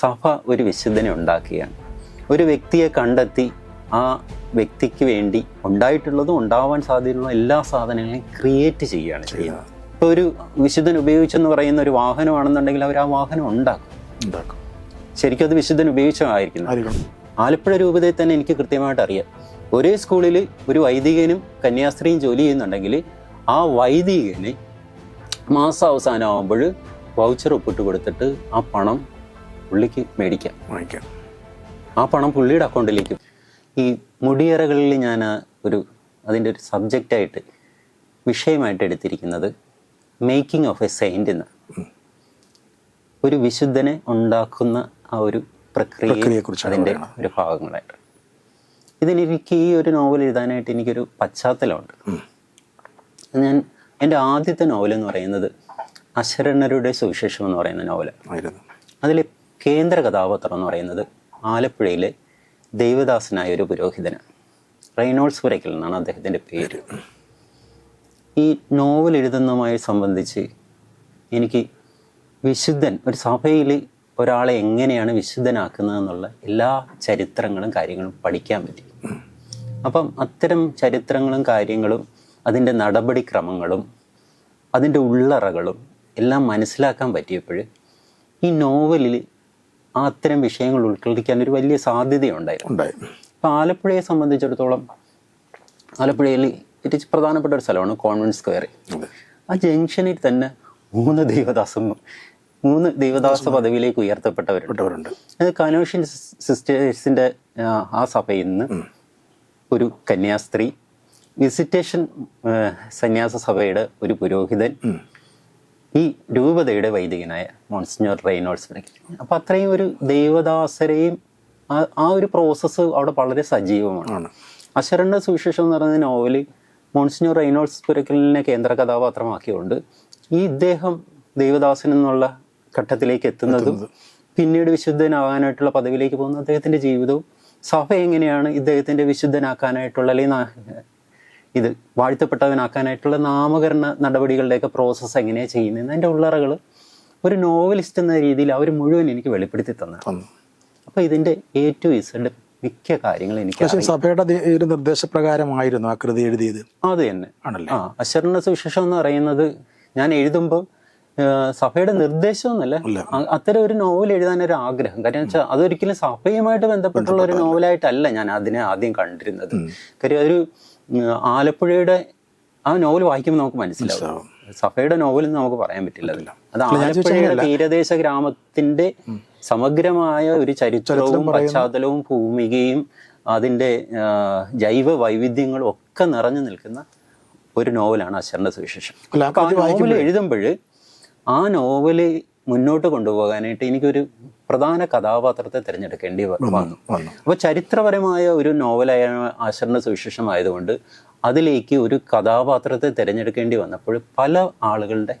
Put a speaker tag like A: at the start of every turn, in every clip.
A: സഭ ഒരു വിശുദ്ധനെ ഉണ്ടാക്കുകയാണ്. ഒരു വ്യക്തിയെ കണ്ടെത്തി ആ വ്യക്തിക്ക് വേണ്ടി ഉണ്ടായിട്ടുള്ളതും ഉണ്ടാവാൻ സാധ്യതയുള്ള എല്ലാ സാധനങ്ങളെയും ക്രിയേറ്റ് ചെയ്യുകയാണ് ചെയ്യുന്നത്. ഇപ്പോൾ ഒരു വിശുദ്ധൻ ഉപയോഗിച്ചെന്ന് പറയുന്ന ഒരു വാഹനമാണെന്നുണ്ടെങ്കിൽ അവർ ആ വാഹനം ഉണ്ടാക്കും.
B: ഉണ്ടാക്കും.
A: ശരിക്കും അത് വിശുദ്ധൻ ഉപയോഗിച്ചതായിരിക്കുന്നു. ആലപ്പുഴ രൂപതയിൽ തന്നെ എനിക്ക് കൃത്യമായിട്ട് അറിയാം. ഒരേ സ്കൂളിൽ ഒരു വൈദികനും കന്യാസ്ത്രീയും ജോലി ചെയ്യുന്നുണ്ടെങ്കിൽ ആ വൈദികന് മാസം അവസാനമാകുമ്പോൾ വൗച്ചർ ഒപ്പിട്ട് കൊടുത്തിട്ട് ആ പണം പുള്ളിക്ക് മേടിക്കാം.
B: വാങ്ങിക്കാം.
A: ആ പണം പുള്ളിയുടെ അക്കൗണ്ടിലേക്ക്. ഈ മുടിയറകളിൽ ഞാൻ ഒരു അതിന്റെ ഒരു സബ്ജക്റ്റായിട്ട് വിഷയമായിട്ട് എടുത്തിരിക്കുന്നത് മേക്കിംഗ് ഓഫ് എ സെയിന്റ് എന്ന് ഒരു വിശുദ്ധനെ ഉണ്ടാക്കുന്ന ആ ഒരു
B: പ്രക്രിയയെ
A: കുറിച്ച്
B: അതിന്റെ.
A: ഒരു ഭാഗങ്ങളായിട്ട്. ഇതിനെനിക്ക് ഈ ഒരു നോവൽ എഴുതാനായിട്ട് എനിക്കൊരു പശ്ചാത്തലമുണ്ട്. ഞാൻ എന്റെ ആദ്യത്തെ നോവൽ എന്ന് പറയുന്നത് അശരണരുടെ സുവിശേഷം എന്ന് പറയുന്ന നോവലാണ്. അതിൽ കേന്ദ്ര കഥാപാത്രം എന്ന് പറയുന്നത് ആലപ്പുഴയിലെ ദൈവദാസനായ ഒരു പുരോഹിതനാണ്. റൈനോൾസ് പുരയ്ക്കൽ എന്നാണ് അദ്ദേഹത്തിന്റെ പേര്. ഈ നോവൽ എഴുതുന്നതുമായി സംബന്ധിച്ച് എനിക്ക് വിശുദ്ധൻ ഒരു സഭയിൽ ഒരാളെ എങ്ങനെയാണ് വിശുദ്ധനാക്കുന്നതെന്നുള്ള എല്ലാ ചരിത്രങ്ങളും കാര്യങ്ങളും പഠിക്കാൻ പറ്റി. അപ്പം അത്തരം ചരിത്രങ്ങളും കാര്യങ്ങളും അതിന്റെ നടപടിക്രമങ്ങളും അതിന്റെ ഉള്ളറകളും എല്ലാം മനസ്സിലാക്കാൻ പറ്റിയപ്പോൾ ഈ നോവലിൽ ആ അത്തരം വിഷയങ്ങൾ ഉൾക്കൊള്ളിക്കാൻ ഒരു വലിയ സാധ്യതയുണ്ടായിരുന്നു. അപ്പോൾ ആലപ്പുഴയെ സംബന്ധിച്ചിടത്തോളം ആലപ്പുഴയിൽ ഏറ്റവും പ്രധാനപ്പെട്ട ഒരു സ്ഥലമാണ് കോൺവെന്റ് സ്ക്വയർ. ആ ജംഗ്ഷനിൽ തന്നെ മൂന്ന് ദൈവദാസം മൂന്ന് ദൈവദാസ പദവിയിലേക്ക് ഉയർത്തപ്പെട്ടവരുണ്ട്. അത് കനോഷ്യൻ സിസ്റ്റേഴ്സിന്റെ ആ സഭയിൽ നിന്ന് ഒരു കന്യാസ്ത്രീ വിസിറ്റേഷൻ സന്യാസ സഭയുടെ ഒരു പുരോഹിതൻ ഈ രൂപതയുടെ വൈദികനായ മോൺസിഞ്ഞോർ റെയ്നോൾസ് പുരയ്ക്കൽ അപ്പോൾ അത്രയും ഒരു ദൈവദാസരെയും ആ- ഒരു പ്രോസസ്സ് അവിടെ വളരെ സജീവമാണ്. അശരണ്ട സുവിശേഷം എന്ന് പറയുന്ന നോവൽ മോൺസിഞ്ഞോർ റെയ്നോൾസ് പുരക്കലിനെ കേന്ദ്ര കഥാപാത്രമാക്കിയുകൊണ്ട് ഈ ഇദ്ദേഹം ദൈവദാസൻ എന്നുള്ള ഘട്ടത്തിലേക്ക് എത്തുന്നതും പിന്നീട് വിശുദ്ധനാകാനായിട്ടുള്ള പദവിയിലേക്ക് പോകുന്ന അദ്ദേഹത്തിന്റെ ജീവിതവും സഭ എങ്ങനെയാണ് ഇദ്ദേഹത്തിന്റെ വിശുദ്ധനാക്കാനായിട്ടുള്ള അല്ലെങ്കിൽ ഇത് വാഴ്ത്തപ്പെട്ടവനാക്കാനായിട്ടുള്ള നാമകരണ നടപടികളുടെയൊക്കെ പ്രോസസ്സ് എങ്ങനെയാണ് ചെയ്യുന്നത് അതിന്റെ ഉള്ളറകൾ ഒരു നോവലിസ്റ്റ് എന്ന രീതിയിൽ അവർ മുഴുവൻ എനിക്ക് വെളിപ്പെടുത്തി തന്നു. അപ്പോൾ ഇതിന്റെ എ ടു ഇസഡ് മിക്ക കാര്യങ്ങളും എനിക്ക്
B: സഭയുടെ ഒരു നിർദ്ദേശപ്രകാരമായിരുന്നു ആ കൃതി എഴുതിയത്.
A: അത് തന്നെ.
B: ആണല്ലേ?
A: ആ അശ്വരണ സുവിശേഷം എന്ന് പറയുന്നത് ഞാൻ എഴുതുമ്പോൾ സഭയുടെ നിർദ്ദേശമൊന്നുമല്ല. അത്തരം ഒരു നോവൽ എഴുതാൻ ഒരു ആഗ്രഹം. കാര്യം വെച്ചാൽ അതൊരിക്കലും സഭയുമായിട്ട് ബന്ധപ്പെട്ടുള്ള ഒരു നോവലായിട്ടല്ല ഞാൻ അതിനെ ആദ്യം കണ്ടിരുന്നത്. കാര്യം ഒരു ആലപ്പുഴയുടെ ആ നോവൽ വായിക്കുമ്പോൾ നമുക്ക് മനസ്സിലാവും. സഫയുടെ നോവൽ എന്ന് നമുക്ക് പറയാൻ പറ്റില്ല. അത് ആലപ്പുഴയുടെ തീരദേശ ഗ്രാമത്തിന്റെ സമഗ്രമായ ഒരു ചരിത്രവും പശ്ചാത്തലവും ഭൂമികയും അതിന്റെ ജൈവ വൈവിധ്യങ്ങളും ഒക്കെ നിറഞ്ഞു നിൽക്കുന്ന ഒരു നോവലാണ് അശരണ സുവിശേഷം. അപ്പൊ ആ നോവൽ എഴുതുമ്പോൾ ആ നോവൽ മുന്നോട്ട് കൊണ്ടുപോകാനായിട്ട് എനിക്കൊരു പ്രധാന കഥാപാത്രത്തെ തിരഞ്ഞെടുക്കേണ്ടി വന്നു
B: അപ്പൊ
A: അപ്പോൾ ചരിത്രപരമായ ഒരു നോവലായ ആശരണ സുവിശേഷം ആയതുകൊണ്ട് അതിലേക്ക് ഒരു കഥാപാത്രത്തെ തിരഞ്ഞെടുക്കേണ്ടി വന്നപ്പോൾ പല ആളുകളുടെ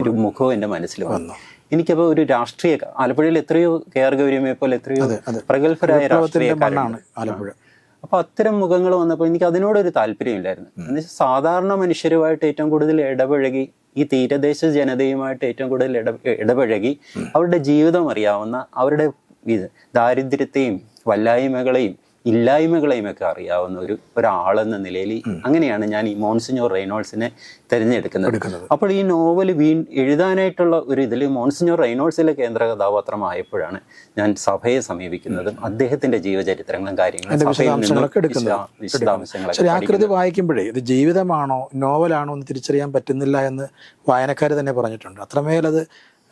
A: ഒരു മുഖവും എന്റെ മനസ്സിൽ വന്നു. എനിക്കപ്പോൾ ഒരു രാഷ്ട്രീയ ആലപ്പുഴയിൽ എത്രയോ കെ ആർ ഗൗരിയമ്മയെ പോലെ എത്രയോ. പ്രഗത്ഭരായ
B: രാഷ്ട്രീയ ആലപ്പുഴ.
A: അപ്പൊ അത്തരം മുഖങ്ങൾ വന്നപ്പോൾ എനിക്ക് അതിനോടൊരു താല്പര്യമില്ലായിരുന്നു എന്നുവെച്ചാൽ സാധാരണ മനുഷ്യരുമായിട്ട് ഏറ്റവും കൂടുതൽ ഇടപഴകി ഈ തീരദേശ ജനതയുമായിട്ട് ഏറ്റവും കൂടുതൽ ഇട ഇടപഴകി അവരുടെ ജീവിതം അറിയാവുന്ന അവരുടെ ഇത് ദാരിദ്ര്യത്തെയും വല്ലായ്മകളെയും ഇല്ലായ്മകളെയും ഒക്കെ അറിയാവുന്ന ഒരു ഒരാളെന്ന നിലയിൽ അങ്ങനെയാണ് ഞാൻ ഈ മോൺസിഞ്ഞോർ റെയ്നോൾസിനെ തിരഞ്ഞെടുക്കുന്നത്. അപ്പോൾ ഈ നോവൽ വീ എഴുതാനായിട്ടുള്ള ഒരു ഇതിൽ മോൺസിഞ്ഞോർ റെയ്നോൾസിലെ കേന്ദ്ര കഥാപാത്രമായപ്പോഴാണ് ഞാൻ സഭയെ സമീപിക്കുന്നതും അദ്ദേഹത്തിന്റെ ജീവചരിത്രങ്ങളും കാര്യങ്ങളും
B: ആ കൃതി വായിക്കുമ്പോഴേ ഇത് ജീവിതമാണോ നോവലാണോ എന്ന് തിരിച്ചറിയാൻ പറ്റുന്നില്ല എന്ന് വായനക്കാർ തന്നെ പറഞ്ഞിട്ടുണ്ട്. അത്രമേൽ അത്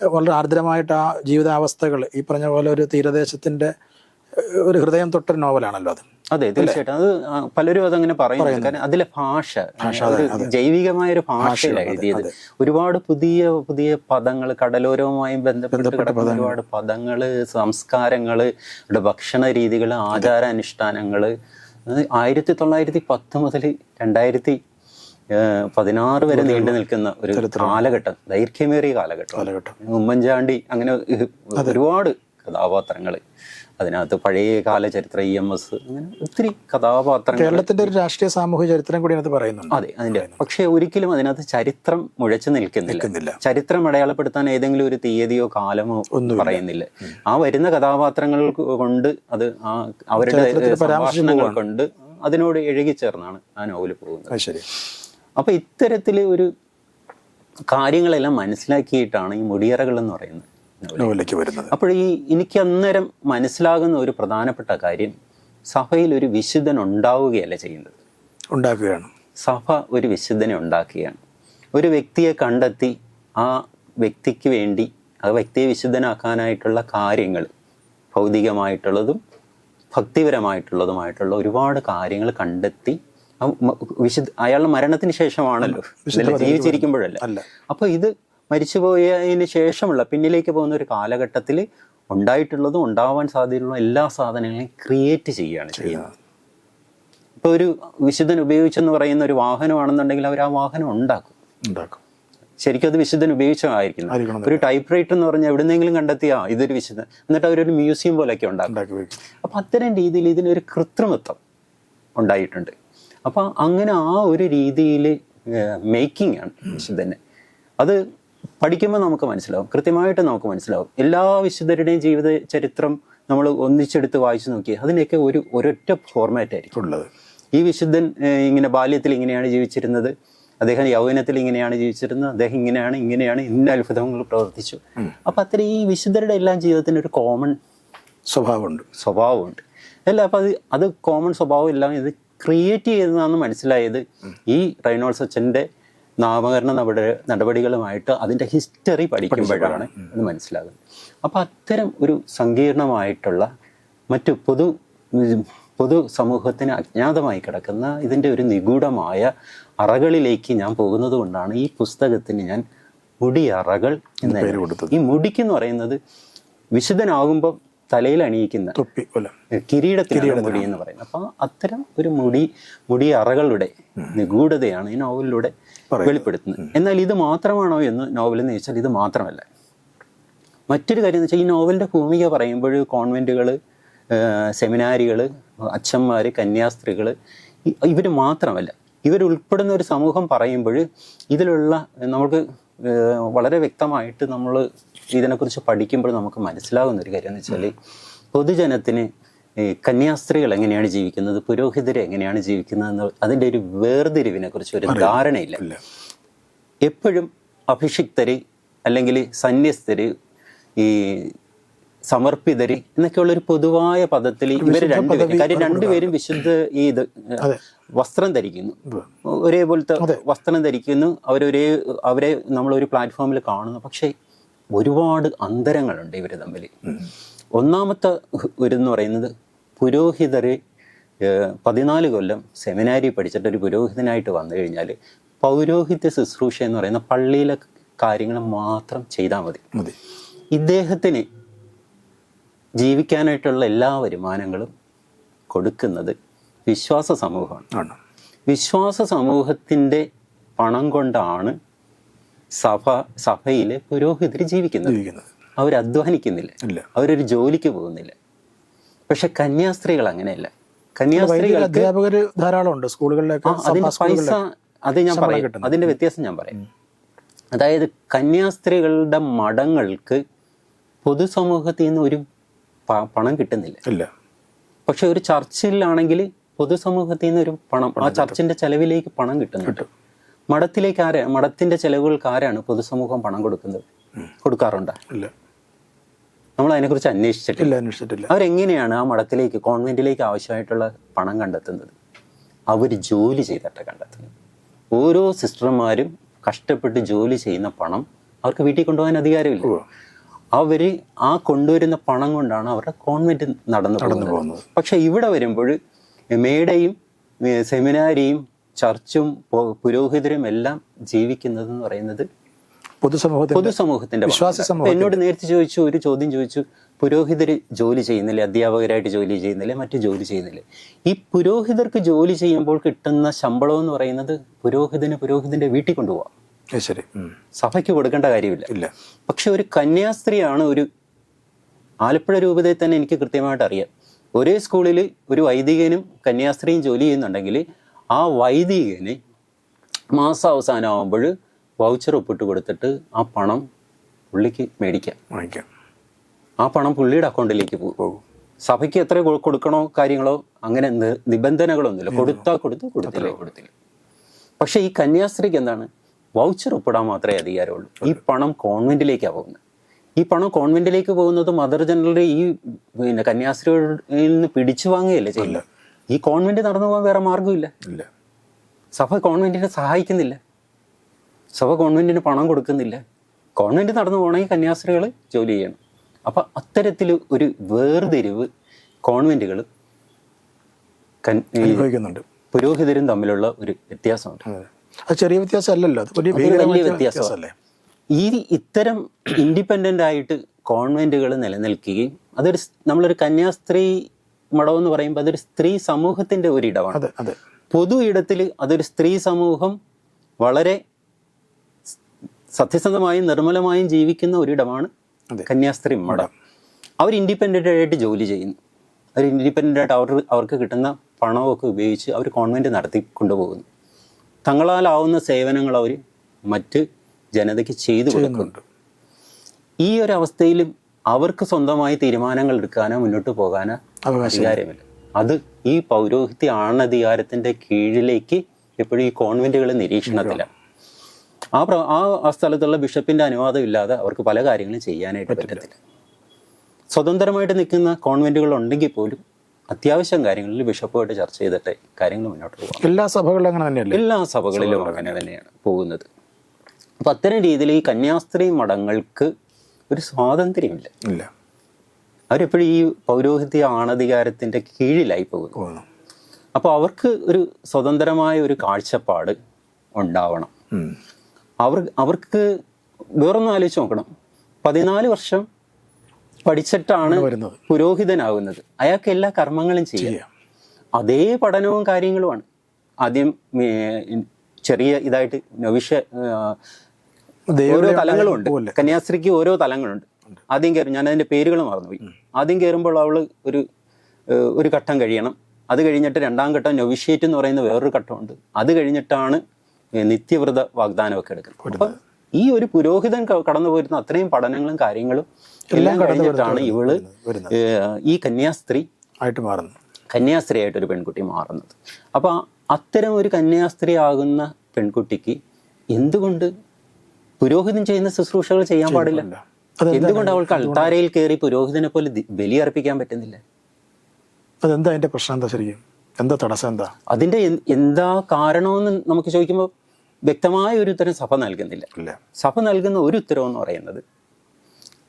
B: വളരെ ആർദ്രമായിട്ട് ആ ജീവിതാവസ്ഥകൾ ഈ പറഞ്ഞ പോലെ ഒരു തീരദേശത്തിന്റെ ഏഹ്, ഒരു ഹൃദയം തൊട്ട നോവലാണല്ലോ അത്.
A: അതെ തീർച്ചയായിട്ടും. അത് പലരും അതങ്ങനെ പറയുന്നു കാരണം അതിലെ ഭാഷ ജൈവികമായ ഒരു ഭാഷയിലാണ് എഴുതിയത്. ഒരുപാട് പുതിയ പുതിയ പദങ്ങൾ കടലോരവുമായി ബന്ധപ്പെട്ട് കിടക്കുന്ന ഒരുപാട് പദങ്ങൾ സംസ്കാരങ്ങൾ അവരുടെ ഭക്ഷണ രീതികൾ ആചാരാനുഷ്ഠാനങ്ങൾ. അത് ആയിരത്തി തൊള്ളായിരത്തി പത്ത് മുതൽ രണ്ടായിരത്തി പതിനാറ് വരെ നീണ്ടു നിൽക്കുന്ന ഒരു കാലഘട്ടം ദൈർഘ്യമേറിയ കാലഘട്ടം.
B: കാലഘട്ടം.
A: ഉമ്മൻചാണ്ടി അങ്ങനെ ഒരുപാട് കഥാപാത്രങ്ങൾ അതിനകത്ത് പഴയ കാല ചരിത്ര ഇ എം എസ് അങ്ങനെ ഒത്തിരി കഥാപാത്രങ്ങൾ
B: കേരളത്തിന്റെ ഒരു രാഷ്ട്രീയ സാമൂഹിക ചരിത്രം കൂടി അതിനകത്ത് പറയുന്നുണ്ട്.
A: അതെ അതിന്റെ. പക്ഷേ ഒരിക്കലും അതിനകത്ത് ചരിത്രം മുഴച്ചു നിൽക്കുന്നില്ല. ചരിത്രം അടയാളപ്പെടുത്താൻ ഏതെങ്കിലും ഒരു തീയതിയോ കാലമോ ഒന്നും പറയുന്നില്ല. ആ വരുന്ന കഥാപാത്രങ്ങൾ കൊണ്ട് അത് ആ അവരുടെ സംഭാഷണങ്ങൾ കൊണ്ട് അതിനോട് എഴുകിച്ചേർന്നാണ് ആ നോവൽ പോകുന്നത്. അപ്പൊ ഇത്തരത്തിൽ ഒരു കാര്യങ്ങളെല്ലാം മനസ്സിലാക്കിയിട്ടാണ് ഈ മുടിയറകൾ എന്ന് പറയുന്നത്. നോവൽ.
B: നോവലിലേക്ക് വരുന്നത്.
A: അപ്പോൾ ഈ എനിക്ക് അന്നേരം മനസ്സിലാകുന്ന ഒരു പ്രധാനപ്പെട്ട കാര്യം സഭയിൽ ഒരു വിശുദ്ധൻ ഉണ്ടാവുകയല്ല ചെയ്യുന്നത്.
B: ഉണ്ടാക്കുകയാണ്.
A: സഭ ഒരു വിശുദ്ധനെ ഉണ്ടാക്കുകയാണ്. ഒരു വ്യക്തിയെ കണ്ടെത്തി ആ വ്യക്തിക്ക് വേണ്ടി ആ വ്യക്തിയെ വിശുദ്ധനാക്കാനായിട്ടുള്ള കാര്യങ്ങൾ ഭൗതികമായിട്ടുള്ളതും ഭക്തിപരമായിട്ടുള്ളതുമായിട്ടുള്ള ഒരുപാട് കാര്യങ്ങൾ കണ്ടെത്തി വിശുദ്ധ അയാളുടെ മരണത്തിന് ശേഷമാണല്ലോ ജീവിച്ചിരിക്കുമ്പോഴല്ല? അപ്പോൾ ഇത് മരിച്ചുപോയതിന് ശേഷമുള്ള പിന്നിലേക്ക് പോകുന്ന ഒരു കാലഘട്ടത്തിൽ ഉണ്ടായിട്ടുള്ളതും ഉണ്ടാവാൻ സാധ്യതയുള്ള എല്ലാ സാധനങ്ങളെയും ക്രിയേറ്റ് ചെയ്യുകയാണ് ചെയ്യുന്നത്. ഇപ്പോൾ ഒരു വിശുദ്ധൻ ഉപയോഗിച്ചെന്ന് പറയുന്ന ഒരു വാഹനമാണെന്നുണ്ടെങ്കിൽ അവർ ആ വാഹനം ഉണ്ടാക്കും.
B: ഉണ്ടാക്കും.
A: ശരിക്കും അത് വിശുദ്ധൻ ഉപയോഗിച്ചതായിരിക്കുന്നു. ഒരു ടൈപ്പ് റൈറ്റർ എന്ന് പറഞ്ഞാൽ എവിടുന്നെങ്കിലും കണ്ടെത്തിയാ ഇതൊരു വിശുദ്ധൻ എന്നിട്ട് അവരൊരു മ്യൂസിയം പോലെയൊക്കെ ഉണ്ടാക്കും. അപ്പം അത്തരം രീതിയിൽ ഇതിനൊരു കൃത്രിമത്വം ഉണ്ടായിട്ടുണ്ട്. അപ്പം അങ്ങനെ ആ ഒരു രീതിയിൽ മേക്കിംഗ് ആണ് വിശുദ്ധന്. അത് പഠിക്കുമ്പോൾ നമുക്ക് മനസ്സിലാവും. കൃത്യമായിട്ട് നമുക്ക് മനസ്സിലാവും. എല്ലാ വിശുദ്ധരുടെയും ജീവിത ചരിത്രം നമ്മൾ ഒന്നിച്ചെടുത്ത് വായിച്ചു നോക്കി അതിനൊക്കെ ഒരു ഒരൊറ്റ ഫോർമാറ്റ് ആയിരിക്കും.
B: ഉള്ളത്.
A: ഈ വിശുദ്ധൻ ഇങ്ങനെ ബാല്യത്തിൽ ഇങ്ങനെയാണ് ജീവിച്ചിരുന്നത്. അദ്ദേഹം യൗവനത്തിൽ ഇങ്ങനെയാണ് ജീവിച്ചിരുന്നത്. അദ്ദേഹം ഇങ്ങനെയാണ് ഇങ്ങനെയാണ് ഇന്ന അത്ഭുതങ്ങൾ പ്രവർത്തിച്ചു. അപ്പം അത്തരം ഈ വിശുദ്ധരുടെ എല്ലാം ജീവിതത്തിന് ഒരു കോമൺ
B: സ്വഭാവമുണ്ട്.
A: സ്വഭാവമുണ്ട്. അല്ല അപ്പം അത് അത് കോമൺ സ്വഭാവം എല്ലാം ഇത് ക്രിയേറ്റ് ചെയ്തതാണെന്ന് മനസ്സിലായത് ഈ റൈനോൾസ് അച്ഛന്റെ നാമകരണ നടപടി നടപടികളുമായിട്ട് അതിന്റെ ഹിസ്റ്ററി പഠിക്കുമ്പോഴാണ് അത് മനസ്സിലാകുന്നത്. അപ്പോൾ അത്തരം ഒരു സങ്കീർണമായിട്ടുള്ള മറ്റു പൊതു പൊതു സമൂഹത്തിന് അജ്ഞാതമായി കിടക്കുന്ന ഇതിന്റെ ഒരു നിഗൂഢമായ അറകളിലേക്ക് ഞാൻ പോകുന്നത് കൊണ്ടാണ് ഈ പുസ്തകത്തിന് ഞാൻ മുടിയറകൾ എന്ന്
B: പേര് കൊടുത്തത്.
A: ഈ മുടിക്കെന്ന് പറയുന്നത് വിശുദ്ധനാകുമ്പോൾ തലയിൽ അണിയിക്കുന്ന
B: തൊപ്പി
A: കിരീടത്തിലാണ് മുടി എന്ന് പറയുന്നത്. അപ്പൊ അത്തരം ഒരു മുടി മുടി അറകളുടെ നിഗൂഢതയാണ് ഈ നോവലിലൂടെ വെളിപ്പെടുത്തുന്നത്. എന്നാൽ ഇത് മാത്രമാണോ എന്ന് നോവൽ എന്ന് ചോദിച്ചാൽ ഇത് മാത്രമല്ല. മറ്റൊരു കാര്യം എന്ന് വെച്ചാൽ ഈ നോവലിന്റെ ഭൂമിക പറയുമ്പോൾ കോൺവെന്റുകൾ സെമിനാരികൾ അച്ഛന്മാർ കന്യാസ്ത്രീകൾ ഇവർ മാത്രമല്ല. ഇവരുൾപ്പെടുന്ന ഒരു സമൂഹം പറയുമ്പോൾ ഇതിലുള്ള നമുക്ക് വളരെ വ്യക്തമായിട്ട് നമ്മൾ ഇതിനെക്കുറിച്ച് പഠിക്കുമ്പോൾ നമുക്ക് മനസ്സിലാകുന്ന ഒരു കാര്യം എന്ന് വെച്ചാൽ പൊതുജനത്തിന് ഈ കന്യാസ്ത്രീകൾ എങ്ങനെയാണ് ജീവിക്കുന്നത് പുരോഹിതരെ എങ്ങനെയാണ് ജീവിക്കുന്നത് എന്ന് അതിന്റെ ഒരു വേർതിരിവിനെ കുറിച്ച് ഒരു ധാരണയില്ല. എപ്പോഴും അഭിഷിക്തര് അല്ലെങ്കിൽ സന്യസ്തര് ഈ സമർപ്പിതര് എന്നൊക്കെയുള്ള ഒരു പൊതുവായ പദത്തിൽ ഇവർ രണ്ടുപേരും കാര്യം രണ്ടുപേരും വിശുദ്ധ ഈ ഇത് വസ്ത്രം ധരിക്കുന്നു. ഒരേപോലത്തെ വസ്ത്രം ധരിക്കുന്നു. അവരൊരേ അവരെ നമ്മൾ ഒരു പ്ലാറ്റ്ഫോമിൽ കാണുന്നു. പക്ഷേ ഒരുപാട് അന്തരങ്ങളുണ്ട് ഇവർ തമ്മിൽ ഒന്നാമത്തെ ഒരു എന്ന് പറയുന്നത് പുരോഹിതരെ പതിനാല് കൊല്ലം സെമിനാരി പഠിച്ചിട്ട് ഒരു പുരോഹിതനായിട്ട് വന്നു കഴിഞ്ഞാൽ പൗരോഹിത്യ ശുശ്രൂഷ എന്ന് പറയുന്ന പള്ളിയിലെ കാര്യങ്ങൾ മാത്രം ചെയ്താൽ മതി. ഇദ്ദേഹത്തിന് ജീവിക്കാനായിട്ടുള്ള എല്ലാ വരുമാനങ്ങളും കൊടുക്കുന്നത് വിശ്വാസ സമൂഹമാണ്. വിശ്വാസ സമൂഹത്തിന്റെ പണം കൊണ്ടാണ് സഭ സഭയിലെ പുരോഹിതർ ജീവിക്കുന്നത് അവർ അധ്വാനിക്കുന്നില്ല അവരൊരു ജോലിക്ക് പോകുന്നില്ല. പക്ഷെ കന്യാസ്ത്രീകൾ അങ്ങനെയല്ല.
B: അധ്യാപകർ സ്കൂളുകളിലൊക്കെ
A: അതിന്റെ പൈസ അത് ഞാൻ പറയാം. അതിന്റെ വ്യത്യാസം ഞാൻ പറയാം. അതായത് കന്യാസ്ത്രീകളുടെ മഠങ്ങൾക്ക് പൊതുസമൂഹത്തിൽ നിന്ന് ഒരു പണം കിട്ടുന്നില്ല.
B: ഇല്ല.
A: പക്ഷെ ഒരു ചർച്ചിലാണെങ്കിൽ പൊതുസമൂഹത്തിൽ നിന്ന് ഒരു പണം ആ ചർച്ചിന്റെ ചെലവിലേക്ക് പണം കിട്ടുന്നുണ്ട്. മഠത്തിലേക്ക് ആര് മഠത്തിന്റെ ചെലവുകൾക്ക് ആരാണ് പൊതുസമൂഹം പണം കൊടുക്കുന്നത്? കൊടുക്കാറുണ്ടോ?
B: ഇല്ല.
A: നമ്മൾ അതിനെക്കുറിച്ച് അന്വേഷിച്ചിട്ടില്ല.
B: അന്വേഷിച്ചിട്ടില്ല.
A: അവരെങ്ങനെയാണ് ആ മഠത്തിലേക്ക് കോൺവെന്റിലേക്ക് ആവശ്യമായിട്ടുള്ള പണം കണ്ടെത്തുന്നത്? അവർ ജോലി ചെയ്തിട്ട് കണ്ടെത്തുന്നത്. ഓരോ സിസ്റ്റർമാരും കഷ്ടപ്പെട്ട് ജോലി ചെയ്യുന്ന പണം അവർക്ക് വീട്ടിൽ കൊണ്ടുപോകാൻ അധികാരമില്ല. അവർ ആ കൊണ്ടുവരുന്ന പണം കൊണ്ടാണ് അവരുടെ കോൺവെന്റ് നടന്നു പോകുന്നത്.
B: പോകുന്നത്.
A: പക്ഷെ ഇവിടെ വരുമ്പോൾ മേടയും സെമിനാരിയും ചർച്ചും പുരോഹിതരും എല്ലാം ജീവിക്കുന്നത് എന്ന് പറയുന്നത്
B: പൊതുസമൂഹത്തിൽ
A: പൊതുസമൂഹത്തിന്റെ
B: വിശ്വാസി
A: എന്നോട് നേരത്തെ ചോദിച്ചു ഒരു ചോദ്യം ചോദിച്ചു പുരോഹിതർ ജോലി ചെയ്യുന്നില്ലേ? അധ്യാപകരായിട്ട് ജോലി ചെയ്യുന്നില്ലേ? മറ്റു ജോലി ചെയ്യുന്നില്ലേ? ഈ പുരോഹിതർക്ക് ജോലി ചെയ്യുമ്പോൾ കിട്ടുന്ന ശമ്പളം എന്ന് പറയുന്നത് പുരോഹിതന് പുരോഹിതന്റെ വീട്ടിൽ കൊണ്ടുപോകാം
B: ശരി.
A: സഭയ്ക്ക് കൊടുക്കേണ്ട കാര്യമില്ല.
B: ഇല്ല.
A: പക്ഷെ ഒരു കന്യാസ്ത്രീയാണ് ഒരു ആലപ്പുഴ രൂപതയിൽ തന്നെ എനിക്ക് കൃത്യമായിട്ട് അറിയാം. ഒരേ സ്കൂളിൽ ഒരു വൈദികനും കന്യാസ്ത്രീയും ജോലി ചെയ്യുന്നുണ്ടെങ്കിൽ ആ വൈദികന് മാസാവസാനം ആകുമ്പോൾ വൗച്ചർ ഒപ്പിട്ട് കൊടുത്തിട്ട് ആ പണം പുള്ളിക്ക് മേടിക്കാം.
B: വാങ്ങിക്കാം.
A: ആ പണം പുള്ളിയുടെ അക്കൗണ്ടിലേക്ക് പോകും
B: പോകും.
A: സഭയ്ക്ക് എത്ര കൊടുക്കണോ കാര്യങ്ങളോ അങ്ങനെ നിബന്ധനകളൊന്നുമില്ല. കൊടുത്താൽ കൊടുത്തു കൊടുത്തില്ല? കൊടുത്തില്ല. പക്ഷെ ഈ കന്യാസ്ത്രീക്ക് എന്താണ്? വൗച്ചർ ഒപ്പിടാൻ മാത്രമേ അധികാരമുള്ളൂ. ഈ പണം കോൺവെന്റിലേക്കാണ് പോകുന്നത്. ഈ പണം കോൺവെന്റിലേക്ക് പോകുന്നത് മദർ ജനറൽ ഈ പിന്നെ കന്യാസ്ത്രീയിൽ നിന്ന് പിടിച്ചു വാങ്ങുകയല്ലേ ചെയ്യുന്നത്? ഈ കോൺവെന്റ് നടന്നു പോകാൻ വേറെ മാർഗമില്ല.
B: ഇല്ല.
A: സഭ കോൺവെന്റിനെ സഹായിക്കുന്നില്ല. സഭ കോൺവെന്റിന് പണം കൊടുക്കുന്നില്ല. കോൺവെന്റ് നടന്നു പോകണമെങ്കിൽ കന്യാസ്ത്രീകൾ ജോലി ചെയ്യണം. അപ്പൊ അത്തരത്തിൽ ഒരു വേർതിരിവ് കോൺവെന്റുകൾ
B: അനുഭവിക്കുന്നുണ്ട്.
A: പുരോഹിതരും തമ്മിലുള്ള ഒരു വ്യത്യാസമുണ്ട്.
B: അതെ. ചെറിയ വ്യത്യാസം അല്ലല്ലോ അത് വലിയ. വ്യത്യാസമല്ലേ?
A: ഈ ഇത്തരം ഇൻഡിപെൻഡന്റ് ആയിട്ട് കോൺവെന്റുകൾ നിലനിൽക്കുകയും അതൊരു നമ്മളൊരു കന്യാസ്ത്രീ മഠം എന്ന് പറയുമ്പോൾ അതൊരു സ്ത്രീ സമൂഹത്തിന്റെ ഒരു ഇടമാണ് പൊതു ഇടത്തിൽ അതൊരു സ്ത്രീ സമൂഹം വളരെ സത്യസന്ധമായും നിർമ്മലമായും ജീവിക്കുന്ന ഒരിടമാണ്. കന്യാസ്ത്രീ മഠം. അവർ ഇൻഡിപെൻഡന്റ് ആയിട്ട് ജോലി ചെയ്യുന്നു. അവർ ഇൻഡിപെൻഡന്റ് ആയിട്ട് അവർ അവർക്ക് കിട്ടുന്ന പണമൊക്കെ ഉപയോഗിച്ച് അവർ കോൺവെന്റ് നടത്തി കൊണ്ടുപോകുന്നു. തങ്ങളാലാവുന്ന സേവനങ്ങൾ അവർ മറ്റ് ജനതയ്ക്ക് ചെയ്തു കൊടുക്കുന്നുണ്ട്. ഈ ഒരു അവസ്ഥയിലും അവർക്ക് സ്വന്തമായി തീരുമാനങ്ങൾ എടുക്കാനോ മുന്നോട്ട് പോകാനോ അധികാരമില്ല. അത് ഈ പൗരോഹിത്യ ആണധികാരത്തിന്റെ കീഴിലേക്ക് എപ്പോഴും ഈ കോൺവെന്റുകൾ നിരീക്ഷണത്തിലാണ് ആ പ്ര- ആ ആ സ്ഥലത്തുള്ള ബിഷപ്പിന്റെ അനുവാദം ഇല്ലാതെ അവർക്ക് പല കാര്യങ്ങളും ചെയ്യാനായിട്ട് പറ്റത്തില്ല. സ്വതന്ത്രമായിട്ട് നിൽക്കുന്ന കോൺവെന്റുകൾ ഉണ്ടെങ്കിൽ പോലും അത്യാവശ്യം കാര്യങ്ങളിൽ ബിഷപ്പുമായിട്ട് ചർച്ച ചെയ്തിട്ട് കാര്യങ്ങൾ മുന്നോട്ട് പോകും
B: എല്ലാ സഭകളിലും അങ്ങനെ തന്നെയല്ലേ?
A: എല്ലാ സഭകളിലും. അങ്ങനെ തന്നെയാണ് പോകുന്നത്. അപ്പൊ അത്തരം രീതിയിൽ ഈ കന്യാസ്ത്രീ മഠങ്ങൾക്ക് ഒരു സ്വാതന്ത്ര്യമില്ല.
B: ഇല്ല.
A: അവരെപ്പോഴും ഈ പൗരോഹിത്യ ആണധികാരത്തിന്റെ കീഴിലായി പോകുന്നു.
B: പോകുന്നു.
A: അപ്പോൾ അവർക്ക് ഒരു സ്വതന്ത്രമായ ഒരു കാഴ്ചപ്പാട് ഉണ്ടാവണം. അവർ അവർക്ക് വേറൊന്നും ആലോചിച്ച് നോക്കണം. പതിനാല് വർഷം പഠിച്ചിട്ടാണ് പുരോഹിതനാകുന്നത്. അയാൾക്ക് എല്ലാ കർമ്മങ്ങളും ചെയ്യാം. അതേ പഠനവും കാര്യങ്ങളുമാണ്. ആദ്യം ചെറിയ ഇതായിട്ട് നവിഷ ഓരോ
B: തലങ്ങളും
A: തലങ്ങളുണ്ട് കന്യാസ്ത്രീക്ക് ഓരോ തലങ്ങളുണ്ട്. ആദ്യം കയറും ഞാൻ അതിന്റെ പേരുകൾ മറന്നുപോയി. ആദ്യം കയറുമ്പോൾ അവൾ ഒരു ഒരു ഘട്ടം കഴിയണം. അത് കഴിഞ്ഞിട്ട് രണ്ടാം ഘട്ടം നൊവിഷ്യേറ്റ് എന്ന് പറയുന്ന വേറൊരു ഘട്ടമുണ്ട്. അത് കഴിഞ്ഞിട്ടാണ് നിത്യവ്രത വാഗ്ദാനമൊക്കെ എടുക്കുന്നത്. അപ്പം ഈ ഒരു പുരോഹിതൻ കടന്നു പോയിരുന്ന അത്രയും പഠനങ്ങളും കാര്യങ്ങളും എല്ലാം കഴിഞ്ഞിട്ടാണ് ഇവൾ ഈ കന്യാസ്ത്രീ
B: ആയിട്ട് മാറുന്നത്
A: കന്യാസ്ത്രീ ആയിട്ട് ഒരു പെൺകുട്ടി മാറുന്നത്. അപ്പൊ ആ- അത്തരം ഒരു കന്യാസ്ത്രീ ആകുന്ന പെൺകുട്ടിക്ക് എന്തുകൊണ്ട് പുരോഹിതൻ ചെയ്യുന്ന ശുശ്രൂഷകൾ ചെയ്യാൻ പാടില്ല? എന്തുകൊണ്ട് അവൾക്ക് അൾത്താരയിൽ കയറി പുരോഹിതനെ പോലെ ബലിയർപ്പിക്കാൻ ബലി അർപ്പിക്കാൻ പറ്റുന്നില്ല?
B: അതെന്താ അതിന്റെ പ്രശ്നം എന്താ ശരിക്കും? എന്താ തടസ്സം എന്താ?
A: അതിന്റെ എന്താ കാരണമെന്ന് നമുക്ക് ചോദിക്കുമ്പോൾ വ്യക്തമായ ഒരു ഉത്തരം സഭ നൽകുന്നില്ല. സഭ നൽകുന്ന ഒരു ഉത്തരം എന്ന് പറയുന്നത്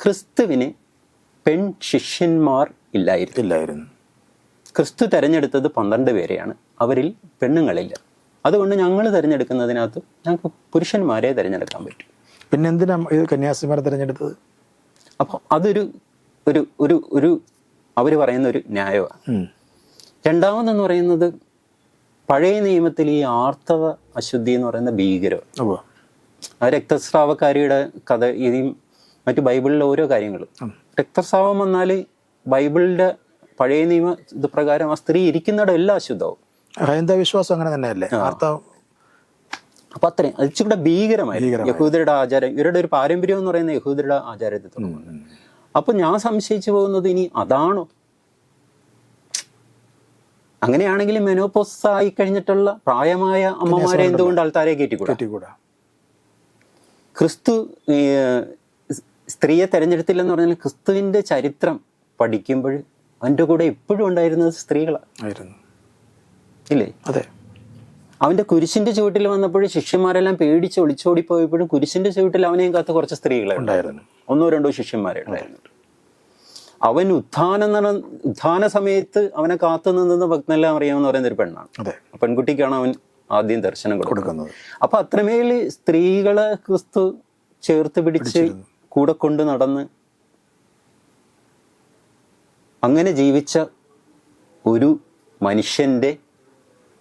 A: ക്രിസ്തുവിന് പെൺ ശിഷ്യന്മാർ ഇല്ലായിരുന്നു.
B: ഇല്ലായിരുന്നു.
A: ക്രിസ്തു തിരഞ്ഞെടുത്തത് പന്ത്രണ്ട് പേരെയാണ്. അവരിൽ പെണ്ണുങ്ങളില്ല. അതുകൊണ്ട് ഞങ്ങൾ തിരഞ്ഞെടുക്കുന്നതിനകത്ത് ഞങ്ങൾക്ക് പുരുഷന്മാരെ തിരഞ്ഞെടുക്കാൻ പറ്റും.
B: പിന്നെ എന്തിനാ ഇത് കന്യാസിമാരെ തിരഞ്ഞെടുത്തത്?
A: അപ്പോൾ അതൊരു ഒരു ഒരു ഒരു അവർ പറയുന്ന ഒരു ന്യായമാണ്. രണ്ടാമതെന്ന് പറയുന്നത് പഴയ നിയമത്തിൽ ഈ ആർത്തവ അശുദ്ധി എന്ന് പറയുന്ന ഭീകരം. ആ രക്തസ്രാവക്കാരിയുടെ കഥ ഇതും മറ്റു ബൈബിളിലെ ഓരോ കാര്യങ്ങളും. രക്തസ്രാവം വന്നാൽ ബൈബിളിന്റെ പഴയ നിയമ ഇത് പ്രകാരം ആ സ്ത്രീ ഇരിക്കുന്നിടം എല്ലാം അശുദ്ധവും
B: ഹൈന്ദവ വിശ്വാസം അങ്ങനെ തന്നെയല്ലേ? ആർത്തവം
A: അപ്പൊ അത്രയും. അത് ഇച്ചിരി ഭീകരമായിരുന്നു യഹൂദരുടെ ആചാരം ഇവരുടെ ഒരു പാരമ്പര്യം എന്ന് പറയുന്ന യഹൂദരുടെ ആചാരത്തിൽ തുടങ്ങുന്നത് അപ്പൊ ഞാൻ സംശയിച്ചു പോകുന്നത് ഇനി അതാണോ? അങ്ങനെയാണെങ്കിൽ മെനോപോസ് ആയി കഴിഞ്ഞിട്ടുള്ള പ്രായമായ അമ്മമാരെ എന്തുകൊണ്ട് ആൾക്കാരെ കയറ്റിക്കൂടാ? ക്രിസ്തു സ്ത്രീയെ തെരഞ്ഞെടുത്തില്ല എന്ന് പറഞ്ഞാൽ ക്രിസ്തുവിന്റെ ചരിത്രം പഠിക്കുമ്പോൾ അവന്റെ കൂടെ എപ്പോഴും ഉണ്ടായിരുന്നത് സ്ത്രീകളാണ്
B: ആയിരുന്നു.
A: ഇല്ലേ?
B: അതെ.
A: അവന്റെ കുരിശിന്റെ ചുവട്ടിൽ വന്നപ്പോഴും ശിഷ്യന്മാരെല്ലാം പേടിച്ച് ഒളിച്ചോടി പോയപ്പോഴും കുരിശിന്റെ ചുവട്ടിൽ അവനെയും കാത്ത് കുറച്ച് സ്ത്രീകളുണ്ടായിരുന്നു ഒന്നോ രണ്ടോ ശിഷ്യന്മാരെ ഉണ്ടായിരുന്നു. അവൻ ഉത്ഥാനം ഉത്ഥാന സമയത്ത് അവനെ കാത്തു നിന്നത് ഭക്തനെല്ലാം അറിയാമെന്ന് പറയുന്ന ഒരു പെണ്ണാണ്. പെൺകുട്ടിക്കാണ് അവൻ ആദ്യം ദർശനം കൊടുക്കുന്നത്.
B: കൊടുക്കുന്നത്.
A: അപ്പൊ അത്രമേൽ സ്ത്രീകളെ ക്രിസ്തു ചേർത്ത് പിടിച്ച് കൂടെ കൊണ്ട് നടന്ന് അങ്ങനെ ജീവിച്ച ഒരു മനുഷ്യന്റെ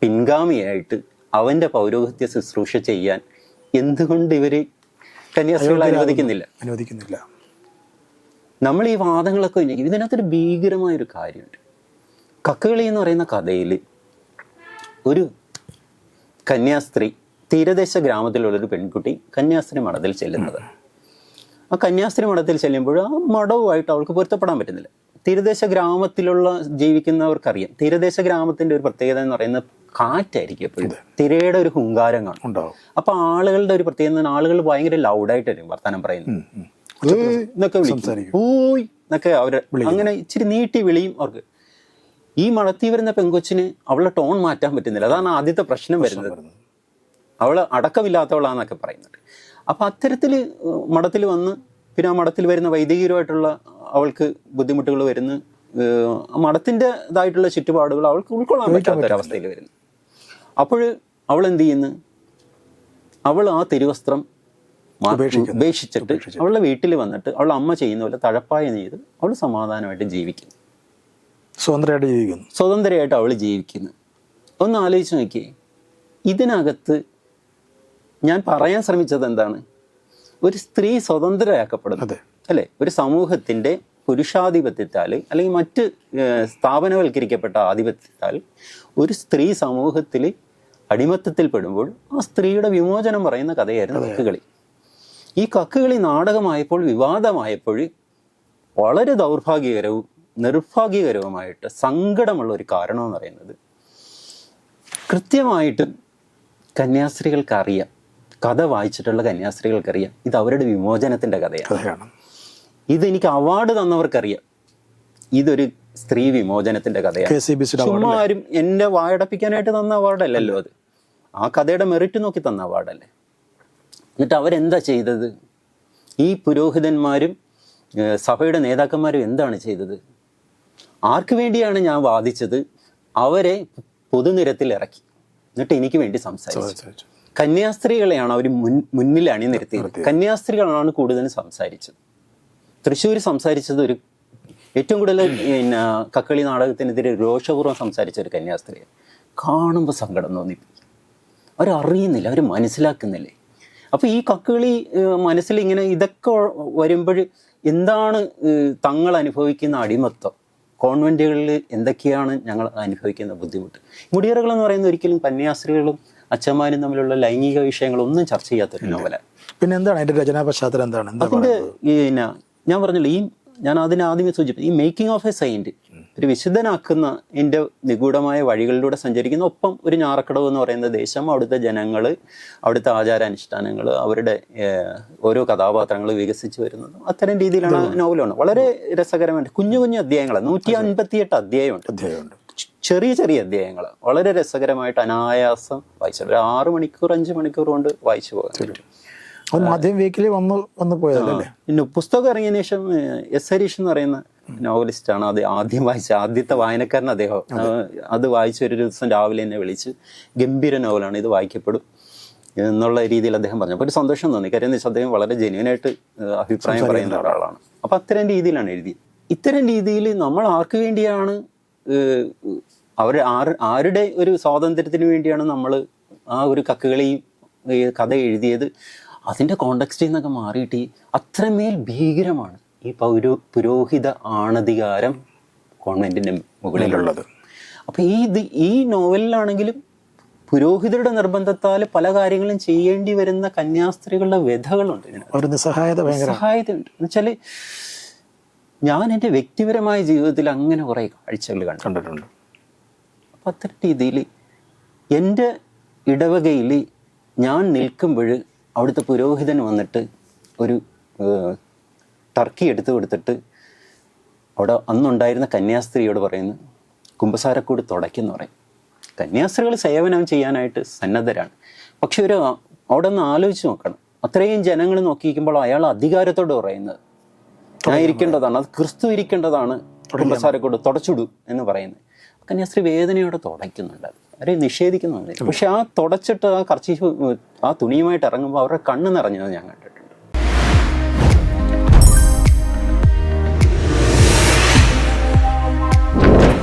A: പിൻഗാമിയായിട്ട് അവന്റെ പൗരോഹിത്യ ശുശ്രൂഷ ചെയ്യാൻ എന്തുകൊണ്ട് ഇവർ കന്യാസ്ത്രീകളെ അനുവദിക്കുന്നില്ല?
B: അനുവദിക്കുന്നില്ല.
A: നമ്മൾ ഈ വാദങ്ങളൊക്കെ ഉന്നയിക്കും ഇതിനകത്തൊരു ഭീകരമായൊരു കാര്യമുണ്ട്. കക്കുകളി എന്ന് പറയുന്ന കഥയിൽ ഒരു കന്യാസ്ത്രീ തീരദേശ ഗ്രാമത്തിലുള്ളൊരു പെൺകുട്ടി കന്യാസ്ത്രീ മഠത്തിൽ ചെല്ലുന്നത്. ആ കന്യാസ്ത്രീ മഠത്തിൽ ചെല്ലുമ്പോൾ ആ മഠവുമായിട്ട് അവൾക്ക് പൊരുത്തപ്പെടാൻ പറ്റുന്നില്ല. തീരദേശ ഗ്രാമത്തിലുള്ള ജീവിക്കുന്നവർക്കറിയാം. തീരദേശ ഗ്രാമത്തിന്റെ ഒരു പ്രത്യേകത എന്ന് പറയുന്നത് കാറ്റായിരിക്കും എപ്പോഴും. തിരയുടെ ഒരു ഹുങ്കാരം കാണും അപ്പൊ ആളുകളുടെ ഒരു പ്രത്യേകത ആളുകൾ ഭയങ്കര ലൗഡായിട്ടായിരിക്കും വർത്തമാനം പറയുന്നത്? എന്നൊക്കെ വിളിക്കും. ഓയ് എന്നൊക്കെ അവർ അങ്ങനെ ഇച്ചിരി നീട്ടി വിളിയും അവർക്ക്. ഈ മടത്തി വരുന്ന പെങ്കൊച്ചിന് അവളെ ടോൺ മാറ്റാൻ പറ്റുന്നില്ല. അതാണ് ആദ്യത്തെ പ്രശ്നം വരുന്നത്. അവൾ അടക്കമില്ലാത്തവളാന്നൊക്കെ പറയുന്നുണ്ട് അപ്പൊ അത്തരത്തിൽ മഠത്തിൽ വന്ന് പിന്നെ ആ മഠത്തിൽ വരുന്ന വൈദികരുമായിട്ടുള്ള അവൾക്ക് ബുദ്ധിമുട്ടുകൾ വരുന്നു. മഠത്തിന്റെതായിട്ടുള്ള ചുറ്റുപാടുകൾ അവൾക്ക് ഉൾക്കൊള്ളാൻ പറ്റാത്ത ഒരവസ്ഥയിൽ വരുന്നു. അപ്പോൾ അവൾ എന്ത് ചെയ്യുന്നു? അവൾ ആ തിരുവസ്ത്രം. ഉപേക്ഷിച്ചിട്ട് അവളുടെ വീട്ടിൽ വന്നിട്ട് അവളുടെ അമ്മ ചെയ്യുന്ന പോലെ തഴപ്പായ ചെയ്ത്? അവൾ സമാധാനമായിട്ട് ജീവിക്കുന്നു.
B: സ്വതന്ത്രമായിട്ട് ജീവിക്കുന്നു.
A: സ്വതന്ത്രമായിട്ട് അവൾ ജീവിക്കുന്നു. ഒന്ന് ആലോചിച്ച് നോക്കിയേ. ഇതിനകത്ത് ഞാൻ പറയാൻ ശ്രമിച്ചത് എന്താണ്? ഒരു സ്ത്രീ സ്വതന്ത്രയാക്കപ്പെടുന്നു.
B: അതെ.
A: അല്ലെ? ഒരു സമൂഹത്തിന്റെ പുരുഷാധിപത്യത്താൽ അല്ലെങ്കിൽ മറ്റ് സ്ഥാപനവൽക്കരിക്കപ്പെട്ട ആധിപത്യത്താൽ ഒരു സ്ത്രീ സമൂഹത്തിൽ അടിമത്തത്തിൽ പെടുമ്പോൾ ആ സ്ത്രീയുടെ വിമോചനം പറയുന്ന കഥയായിരുന്നു കക്കുകളി. ഈ കക്കുകളി നാടകമായപ്പോൾ വിവാദമായപ്പോൾ വളരെ ദൗർഭാഗ്യകരവും നിർഭാഗ്യകരവുമായിട്ട് സങ്കടമുള്ള ഒരു കാരണമെന്ന് പറയുന്നത് കൃത്യമായിട്ട് കന്യാസ്ത്രീകൾക്കറിയാം. കഥ വായിച്ചിട്ടുള്ള കന്യാസ്ത്രീകൾക്കറിയാം. ഇത് അവരുടെ വിമോചനത്തിന്റെ കഥയാണ്.
B: കഥയാണ്
A: ഇത് എനിക്ക് അവാർഡ് തന്നവർക്കറിയാം. ഇതൊരു സ്ത്രീ വിമോചനത്തിന്റെ കഥയാണ്. ചുമ്മാ ആരും എന്നെ വായടപ്പിക്കാനായിട്ട് തന്ന അവാർഡല്ലല്ലോ അത്. ആ കഥയുടെ മെറിറ്റ് നോക്കി തന്ന അവാർഡല്ലേ എന്നിട്ട് അവരെന്താ ചെയ്തത്? ഈ പുരോഹിതന്മാരും സഭയുടെ നേതാക്കന്മാരും എന്താണ് ചെയ്തത്? ആർക്ക് വേണ്ടിയാണ് ഞാൻ വാദിച്ചത്? അവരെ പൊതുനിരത്തിൽ ഇറക്കി. എന്നിട്ട് എനിക്ക് വേണ്ടി സംസാരിച്ചു. കന്യാസ്ത്രീകളെയാണ് അവർ മുൻ മുന്നിൽ അണിനിരത്തിയത്. കന്യാസ്ത്രീകളാണ് കൂടുതലും സംസാരിച്ചത്. തൃശ്ശൂർ സംസാരിച്ചത് ഒരു ഏറ്റവും കൂടുതൽ പിന്നെ കക്കളി നാടകത്തിനെതിരെ രോഷപൂർവം സംസാരിച്ച ഒരു കന്യാസ്ത്രീയെ കാണുമ്പോൾ സങ്കടം തോന്നി. അവരറിയുന്നില്ല അവർ മനസ്സിലാക്കുന്നില്ലേ? അപ്പോൾ ഈ കക്കളി മനസ്സിലിങ്ങനെ മനസ്സിൽ ഇങ്ങനെ ഇതൊക്കെ വരുമ്പോൾ എന്താണ് തങ്ങൾ അനുഭവിക്കുന്ന അടിമത്വം കോൺവെന്റുകളിൽ എന്തൊക്കെയാണ് ഞങ്ങൾ അനുഭവിക്കുന്ന ബുദ്ധിമുട്ട്? മുടിയറകൾ എന്ന് പറയുന്നത് ഒരിക്കലും കന്യാസ്ത്രീകളും അച്ഛന്മാരും തമ്മിലുള്ള ലൈംഗിക വിഷയങ്ങളൊന്നും ചർച്ച ചെയ്യാത്തൊരു നോവലാണ്
B: പിന്നെ എന്താണ് അതിന്റെ രചനാ പശ്ചാത്തലം എന്താണ്?
A: അതിന്റെ അതിന്റെ പിന്നെ ഞാൻ പറഞ്ഞില്ല ഈ ഞാൻ അതിന് ആദ്യമേ സൂചിപ്പിച്ചു. ഈ മേക്കിംഗ് ഓഫ് എ സൈന്റ് ഒരു വിശുദ്ധനാക്കുന്ന എന്റെ നിഗൂഢമായ വഴികളിലൂടെ സഞ്ചരിക്കുന്ന ഒപ്പം ഒരു ഞാറക്കടവ് എന്ന് പറയുന്ന ദേശം അവിടുത്തെ ജനങ്ങൾ അവിടുത്തെ ആചാരാനുഷ്ഠാനങ്ങൾ അവരുടെ ഓരോ കഥാപാത്രങ്ങൾ വികസിച്ച് വരുന്നതും. അത്തരം രീതിയിലാണ് നോവലാണ് വളരെ രസകരമായിട്ട് കുഞ്ഞു കുഞ്ഞു അധ്യായങ്ങൾ നൂറ്റി അൻപത്തിയെട്ട് അധ്യായമുണ്ട്.
B: അധ്യായമുണ്ട്.
A: ചെറിയ ചെറിയ അധ്യായങ്ങൾ വളരെ രസകരമായിട്ട് അനായാസം വായിച്ചു ഒരു ആറ് മണിക്കൂർ അഞ്ച് മണിക്കൂർ കൊണ്ട് വായിച്ചു പോകാൻ പറ്റും.
B: അത് മാധ്യമ വീക്കിലി വന്ന് വന്ന് പോയതല്ലേ?
A: പിന്നെ പുസ്തകം ഇറങ്ങിയതിനു ശേഷം എസ് ഹരീഷ് എന്ന് പറയുന്ന നോവലിസ്റ്റ് ആണ് അത് ആദ്യം വായിച്ച ആദ്യത്തെ വായനക്കാരൻ അദ്ദേഹം. അത്. വായിച്ച ഒരു ദിവസം രാവിലെ എന്നെ വിളിച്ച് ഗംഭീര നോവലാണ് ഇത് വായിക്കപ്പെടും എന്നുള്ള രീതിയിൽ അദ്ദേഹം പറഞ്ഞു. അപ്പോൾ ഒരു സന്തോഷം തോന്നി. കാര്യം എന്ന് വെച്ചാൽ അദ്ദേഹം വളരെ ജെന്യൂനായിട്ട് അഭിപ്രായം പറയുന്ന ഒരാളാണ്. അപ്പോൾ അത്തരം രീതിയിലാണ് എഴുതി ഇത്തരം രീതിയിൽ നമ്മൾ ആർക്ക് വേണ്ടിയാണ് അവർ ആര് ആരുടെ ഒരു സ്വാതന്ത്ര്യത്തിന് വേണ്ടിയാണ് നമ്മൾ ആ ഒരു കക്കുകളെയും കഥ എഴുതിയത്? അതിന്റെ കോണ്ടക്സ്റ്റിൽ നിന്നൊക്കെ മാറിയിട്ട് ഈ അത്രമേൽ ഭീകരമാണ് ഈ പൗരോ പുരോഹിത ആണധികാരം കോൺവെന്റിന്റെ മുകളിലുള്ളത്. അപ്പോൾ ഈ ഇത് ഈ നോവലിലാണെങ്കിലും പുരോഹിതരുടെ നിർബന്ധത്താൽ പല കാര്യങ്ങളും ചെയ്യേണ്ടി വരുന്ന കന്യാസ്ത്രീകളുടെ വ്യഥകളുണ്ട്
B: ഒരു നിസ്സഹായത ഭയങ്കര
A: സഹായതയുണ്ട് എന്നുവെച്ചാൽ ഞാൻ എന്റെ വ്യക്തിപരമായ ജീവിതത്തിൽ അങ്ങനെ കുറേ കാഴ്ചകൾ
B: കണ്ടിട്ടുണ്ട്.
A: അപ്പം അത്തരം രീതിയിൽ എന്റെ ഇടവകയിൽ ഞാൻ നിൽക്കുമ്പോൾ അവിടുത്തെ പുരോഹിതൻ വന്നിട്ട് ഒരു ടർക്കി എടുത്തു കൊടുത്തിട്ട് അവിടെ അന്നുണ്ടായിരുന്ന കന്യാസ്ത്രീയോട് പറയുന്നു കുമ്പസാരക്കൂട് തുടയ്ക്കെന്ന് പറയും. കന്യാസ്ത്രീകൾ സേവനം ചെയ്യാനായിട്ട് സന്നദ്ധരാണ്. പക്ഷെ ഒരു അവിടെ ഒന്ന് ആലോചിച്ച് നോക്കണം. അത്രയും ജനങ്ങൾ നോക്കിയിരിക്കുമ്പോൾ അയാൾ അധികാരത്തോട് പറയുന്നത് ഞാൻ ഇരിക്കേണ്ടതാണ് അത് ക്രിസ്തു ഇരിക്കേണ്ടതാണ് കുമ്പസാരക്കൂട് തുടച്ചിടൂ എന്ന് പറയുന്നത്. കന്യാസ്ത്രീ വേദനയോടെ തുടയ്ക്കുന്നുണ്ട്. അവരെ നിഷേധിക്കുന്നുണ്ട്. പക്ഷെ ആ തുടച്ചിട്ട് ആ കർച്ചീഫ് ആ തുണിയുമായിട്ട് ഇറങ്ങുമ്പോൾ അവരുടെ കണ്ണ് നിറഞ്ഞത് ഞാൻ കണ്ടിട്ടുണ്ട്.